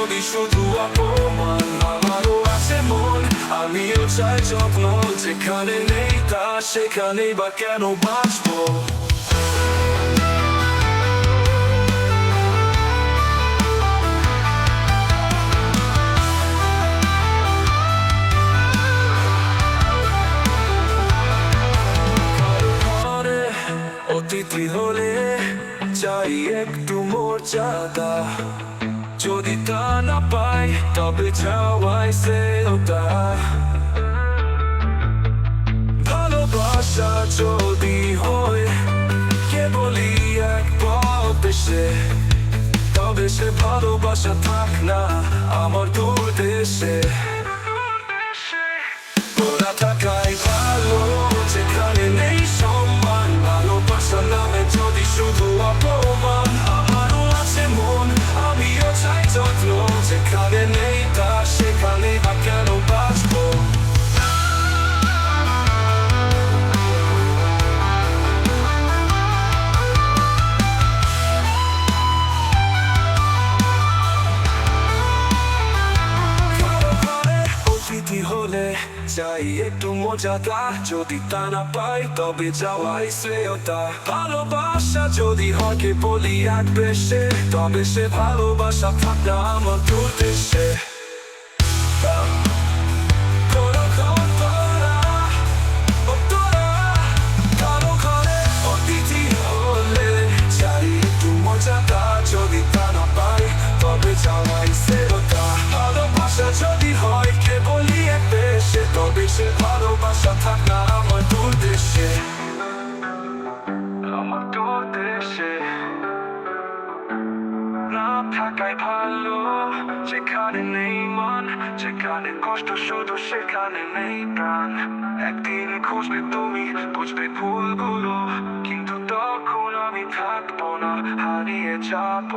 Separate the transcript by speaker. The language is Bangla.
Speaker 1: যদি শুধু অপমান, আমারও আছে মন। আমিও চাই যত্ন যেখানে নেই তা, সেখানেই বা কেন বাঁচবো? অতিথি হলে চাই একটু মর্যাদা যদি তা না পাই, তবে যাওয়াই সেটা ভালোবাসা যদি হয়, কেবলই এক দেশে তবে সে ভালোবাসা থাক না আমার দূর দেশে। চাই একটু মজাদা যদি তা না পাই, তবে যাওয়াই শ্রেয়তা। ভালোবাসা যদি হকে বলি এক বেশে, তবে সে ভালোবাসা থাকা আমার দূর আমার দেশে না থাকাই ভালো। যেখানে নেই মন, যেখানে কষ্ট, শুধু সেখানে নেই প্রাণ। একদিন খুঁজবে তুমি, বুঝবে ভুলগুলো, কিন্তু তখন আমি থাকব না, হারিয়ে যাব।